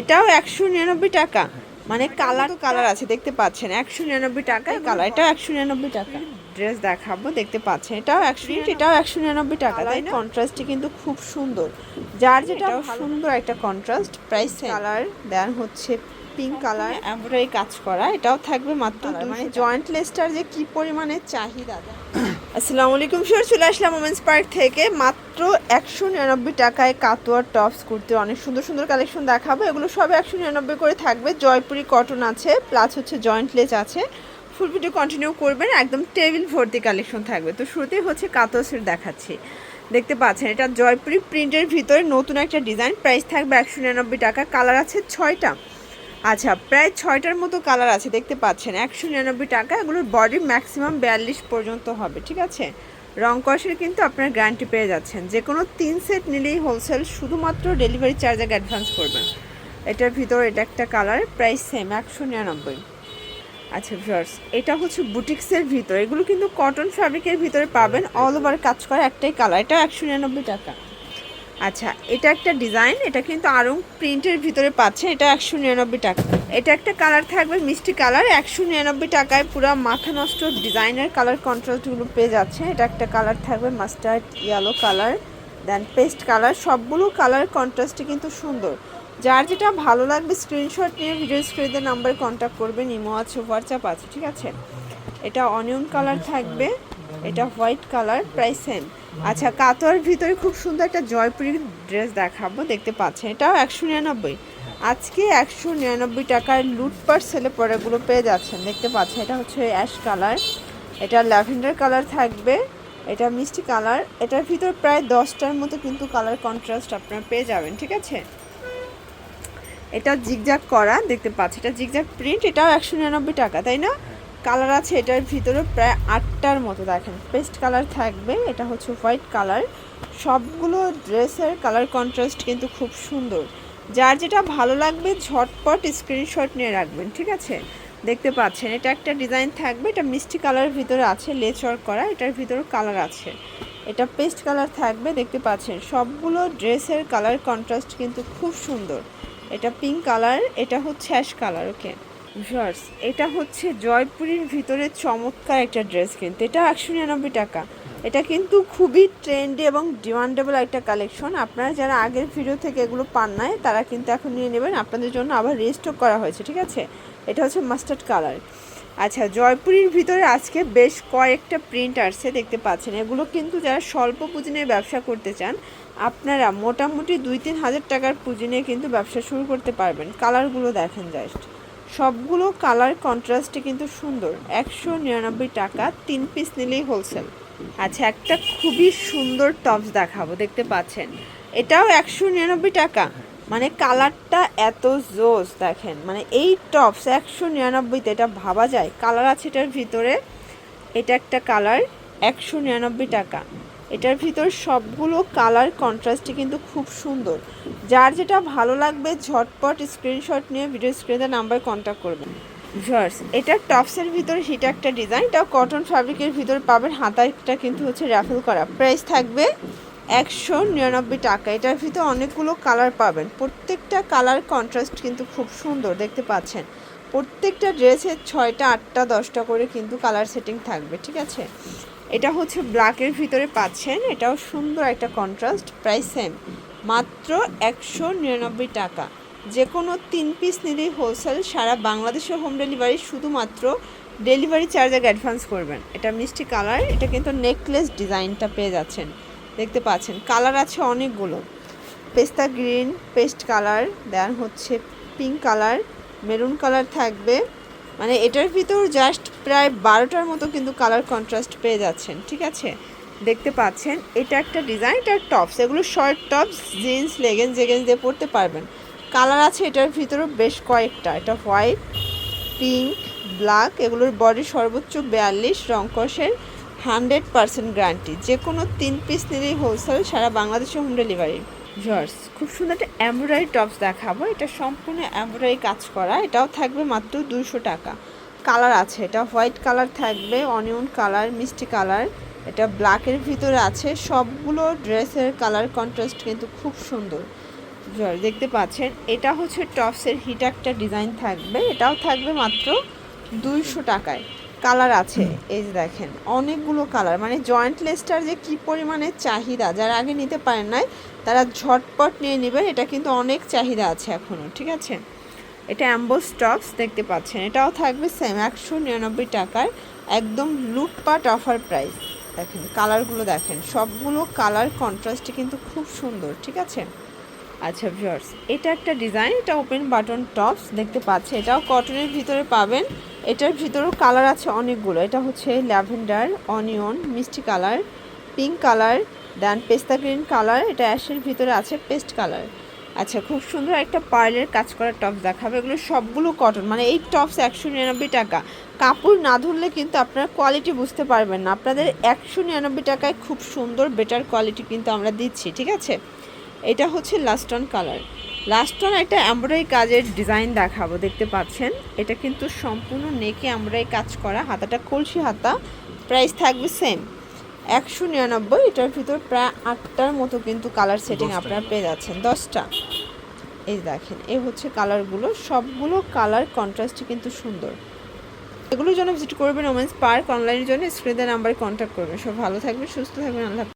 এটাও একশো নিরানব্বই টাকা। মানে কালার কালার আছে দেখতে পাচ্ছেন। একশো নিরানব্বই টাকায় কালার। এটাও একশো নিরানব্বই টাকা। ড্রেস দেখাবো দেখতে পাচ্ছেন। এটাও একশো এটাও একশো নিরানব্বই টাকা তাই কন্ট্রাস্টটি কিন্তু খুব সুন্দর। যার যেটা সুন্দর একটা কন্ট্রাস্ট প্রাইস কালার দেন হচ্ছে পিঙ্ক কালার এমব্রয়ডারি কাজ করা এটাও থাকবে মাত্র মানে জয়েন্ট লেসটার যে কি পরিমাণে চাহিদা আসসালামু আলাইকুম স্যার চলে আসলাম ওমেন্স পার্ক থেকে। মাত্র একশো নিরানব্বই টাকায় কাতোয়ার টপস কুর্তি, অনেক সুন্দর সুন্দর কালেকশন দেখাবো। এগুলো সব একশো নিরানব্বই করে থাকবে। জয়পুরি কটন আছে প্লাস হচ্ছে জয়েন্ট লেস আছে। ফুল ভিডিও কন্টিনিউ করবেন, একদম টেবিল ভর্তি কালেকশন থাকবে। তো শুরুতেই হচ্ছে কাতোয়া সেট দেখাচ্ছি। দেখতে পাচ্ছেন, এটা জয়পুরি প্রিন্টের ভিতরে নতুন একটা ডিজাইন প্রাইস থাকবে একশো নিরানব্বই টাকা। কালার আছে ছয়টা। আচ্ছা প্রায় ছয়টার মতো কালার আছে, দেখতে পাচ্ছেন। একশো নিরানব্বই টাকা, এগুলোর বডি ম্যাক্সিমাম বিয়াল্লিশ পর্যন্ত হবে, ঠিক আছে? রং কষের কিন্তু আপনার গ্যারান্টি পেয়ে যাচ্ছেন। যে কোনো তিন সেট নিলেই হোলসেল শুধুমাত্র ডেলিভারি চার্জ আগে অ্যাডভান্স করবেন এটার ভিতর এটা একটা কালার, প্রাইস সেম একশো নিরানব্বই। আচ্ছা ভিউয়ার্স এটা হচ্ছে বুটিক্সের ভিতর। এগুলো কিন্তু কটন ফ্যাব্রিকের ভিতরে পাবেন অল ওভার কাজ করা একটাই কালার এটা একশো নিরানব্বই টাকা। আচ্ছা এটা একটা ডিজাইন, এটা কিন্তু আরং প্রিন্টের ভিতরে পাচ্ছে, এটা একশো নিরানব্বই টাকা। এটা একটা কালার থাকবে, মিষ্টি কালার, একশো নিরানব্বই টাকায় পুরো মাথা নষ্ট ডিজাইনের কালার কন্ট্রাস্টগুলো পেয়ে যাচ্ছে। এটা একটা কালার থাকবে mustard yellow colour then paste colour সবগুলো কালার কন্ট্রাস্টে কিন্তু সুন্দর। যার যেটা ভালো লাগবে স্ক্রিনশট নিয়ে ভিডিও স্ক্রিনের নাম্বারে কন্ট্যাক্ট করবেন, ইমো আছে হোয়াটসঅ্যাপ আছে, ঠিক আছে? এটা অনিয়ন কালার থাকবে। এটা হোয়াইট কালার প্রাইস সেম আচ্ছা কাতোয়ার ভিতরে খুব সুন্দর একটা জয়পুরি ড্রেস দেখাবো, দেখতে পাচ্ছেন। এটাও একশো নিরানব্বই। আজকে একশো নিরানব্বই টাকার লুটপাট সেলে পরেগুলো পেয়ে যাচ্ছেন। দেখতে পাচ্ছেন, এটা হচ্ছে অ্যাশ কালার এটা ল্যাভেন্ডার কালার থাকবে। এটা মিষ্টি কালার এটার ভিতর প্রায় দশটার মতো কিন্তু কালার কন্ট্রাস্ট আপনারা পেয়ে যাবেন, ঠিক আছে? এটা জিগজাগ করা, দেখতে পাচ্ছি এটা জিগজাগ প্রিন্ট এটাও একশো নিরানব্বই টাকা, তাই না? কালার আছে এটার ভিতরে প্রায় আটটার মতো, দেখেন। পেস্ট কালার থাকবে, এটা হচ্ছে হোয়াইট কালার সবগুলো ড্রেসের কালার কন্ট্রাস্ট কিন্তু খুব সুন্দর। যার যেটা ভালো লাগবে, ঝটপট স্ক্রিনশট নিয়ে রাখবেন, ঠিক আছে? দেখতে পাচ্ছেন, এটা একটা ডিজাইন থাকবে, এটা মিষ্টি কালারের ভিতরে আছে, লেচর করা, এটার ভিতরে কালার আছে। এটা পেস্ট কালার থাকবে, দেখতে পাচ্ছেন, সবগুলো ড্রেসের কালার কন্ট্রাস্ট কিন্তু খুব সুন্দর। এটা পিঙ্ক কালার এটা হচ্ছে অ্যাশ কালার ওকে ভিউয়ার্স এটা হচ্ছে জয়পুরের ভিতরে চমৎকার একটা ড্রেস কিন্তু। এটা একশো নিরানব্বই টাকা। এটা কিন্তু খুবই ট্রেন্ডি এবং ডিমান্ডেবল একটা কালেকশন আপনারা যারা আগের ভিডিও থেকে এগুলো পান নাই, তারা কিন্তু এখন নিয়ে নেবেন। আপনাদের জন্য আবার রেস্টক করা হয়েছে, ঠিক আছে? এটা হচ্ছে মাস্টার্ড কালার আচ্ছা জয়পুরের ভিতরে আজকে বেশ কয়েকটা প্রিন্ট আসছে, দেখতে পাচ্ছেন। এগুলো কিন্তু যারা স্বল্প পুঁজি নিয়ে ব্যবসা করতে চান, আপনারা মোটামুটি দুই তিন হাজার টাকার পুঁজি নিয়ে কিন্তু ব্যবসা শুরু করতে পারবেন। কালারগুলো দেখেন জাস্ট সবগুলো কালার কন্ট্রাস্টে কিন্তু সুন্দর। একশো নিরানব্বই টাকা, তিন পিস নিলেই হোলসেল আচ্ছা একটা খুবই সুন্দর টপস দেখাবো, দেখতে পাচ্ছেন? এটাও একশো নিরানব্বই টাকা। মানে কালারটা এত জোস, দেখেন। মানে এই টপস একশো নিরানব্বইতে এটা ভাবা যায়। কালার আছে এটার ভিতরে। এটা একটা কালার, একশো নিরানব্বই টাকা। এটার ভিতর সবগুলো কালার কন্ট্রাস্টে কিন্তু খুব সুন্দর। যার যেটা ভালো লাগবে ঝটপট স্ক্রিনশট নিয়ে ভিডিও স্ক্রিনে নাম্বার কন্ট্যাক্ট করবেন। ভিউয়ার্স এটা টপসের ভিতরে হিটা একটা ডিজাইন এটা কটন ফ্যাব্রিকের ভিতর পাবেন। হাতাটা কিন্তু হচ্ছে র্যাফেল করা। প্রাইস থাকবে একশো নিরানব্বই টাকা। এটার ভিতর অনেকগুলো কালার পাবেন। প্রত্যেকটা কালার কন্ট্রাস্ট কিন্তু খুব সুন্দর দেখতে পাচ্ছেন। প্রত্যেকটা ড্রেসের ছয়টা আটটা দশটা করে কিন্তু কালার সেটিং থাকবে ঠিক আছে? এটা হচ্ছে ব্ল্যাকের ভিতরে পাচ্ছেন। এটাও সুন্দর একটা কন্ট্রাস্ট প্রাইস সেম মাত্র একশো নিরানব্বই টাকা। যে কোনো তিন পিস নিলেই হোলসেল সারা বাংলাদেশের হোম ডেলিভারি শুধুমাত্র ডেলিভারি চার্জ আগে অ্যাডভান্স করবেন। এটা মিষ্টি কালার, এটা কিন্তু নেকলেস ডিজাইনটা পেয়ে যাচ্ছেন। দেখতে পাচ্ছেন, কালার আছে অনেকগুলো। পেস্তা গ্রিন, পেস্ট কালার, দেন হচ্ছে পিঙ্ক কালার মেরুন কালার থাকবে। মানে এটার ভিতর জাস্ট প্রায় বারোটার মতো কিন্তু কালার কন্ট্রাস্ট পেয়ে যাচ্ছেন, ঠিক আছে? দেখতে পাচ্ছেন, এটা একটা ডিজাইন এটার টপস এগুলো short tops jeans leggings jeggings দিয়ে পরতে পারবেন। কালার আছে এটার ভিতরেও বেশ কয়েকটা, এটা হোয়াইট পিঙ্ক ব্ল্যাক এগুলোর বডি সর্বোচ্চ বিয়াল্লিশ রংকসের হান্ড্রেড পার্সেন্ট গ্যারান্টি যে কোনো তিন পিস নিলেই হোলসেল সারা বাংলাদেশে হোম ডেলিভারি জর্স খুব সুন্দর একটা এমব্রয়ডারি টপস দেখাবো। এটা সম্পূর্ণ এমব্রয়ডারি কাজ করা, এটাও থাকবে মাত্র দুশো টাকা। কালার আছে, এটা হোয়াইট কালার থাকবে অনিয়ন কালার মিষ্টি কালার এটা ব্ল্যাকের ভিতরে আছে। সবগুলো ড্রেসের কালার কন্ট্রাস্ট কিন্তু খুব সুন্দর। দেখতে পাচ্ছেন, এটা হচ্ছে টপসের হিট একটা ডিজাইন থাকবে। এটাও থাকবে মাত্র দুইশো টাকায়। কালার আছে, এই যে দেখেন, অনেকগুলো কালার মানে জয়েন্ট লেসটার যে কি পরিমাণে চাহিদা, যারা আগে নিতে পারেন নাই, তারা ঝটপট নিয়ে নেবেন। এটা কিন্তু অনেক চাহিদা আছে এখনও ঠিক আছে? এটা অ্যাম্বো স্টপস দেখতে পাচ্ছেন। এটাও থাকবে সেম একশো নিরানব্বই টাকার একদম লুটপাট অফার প্রাইস দেখেন কালারগুলো দেখেন, সবগুলো কালার কন্ট্রাস্টে কিন্তু খুব সুন্দর, ঠিক আছে? আচ্ছা ভিউয়ার্স এটা একটা ডিজাইন এটা ওপেন বাটন টপস দেখতে পাচ্ছে। এটাও কটনের ভিতরে পাবেন। এটার ভিতরেও কালার আছে অনেকগুলো। এটা হচ্ছে ল্যাভেন্ডার অনিয়ন মিষ্টি কালার পিঙ্ক কালার দেন পেস্তা গ্রিন কালার এটা অ্যাশের ভিতরে আছে পেস্ট কালার আচ্ছা খুব সুন্দর একটা পার্লের কাজ করা টপস দেখাবে। এগুলো সবগুলো কটন মানে এই টপস একশো নিরানব্বই টাকা। কাপড় না ধরলে কিন্তু আপনার কোয়ালিটি বুঝতে পারবেন না। আপনাদের একশো নিরানব্বই টাকায় খুব সুন্দর বেটার কোয়ালিটি কিন্তু আমরা দিচ্ছি, ঠিক আছে? এটা হচ্ছে লাস্টন কালার লাস্টন একটা এমব্রয়ডারি কাজের ডিজাইন দেখাবো, দেখতে পাচ্ছেন? এটা কিন্তু সম্পূর্ণ নেকে এমব্রয়ডারি কাজ করা, হাতাটা কলসি হাতা প্রাইস থাকবে সেম একশো নিরানব্বই এটার ভিতর প্রায় আটটার মতো কিন্তু কালার সেটিং আপনারা পেয়ে যাচ্ছেন। দশটা। এই দেখেন এই হচ্ছে কালারগুলো সবগুলো কালার কন্ট্রাস্ট কিন্তু সুন্দর। এগুলোর জন্য ভিজিট করবেন ওমেন্স পার্ক অনলাইনের জন্য। স্ক্রিনের নাম্বারে কন্ট্যাক্ট করবেন। সব ভালো থাকবেন সুস্থ থাকবেন আল্লাহ।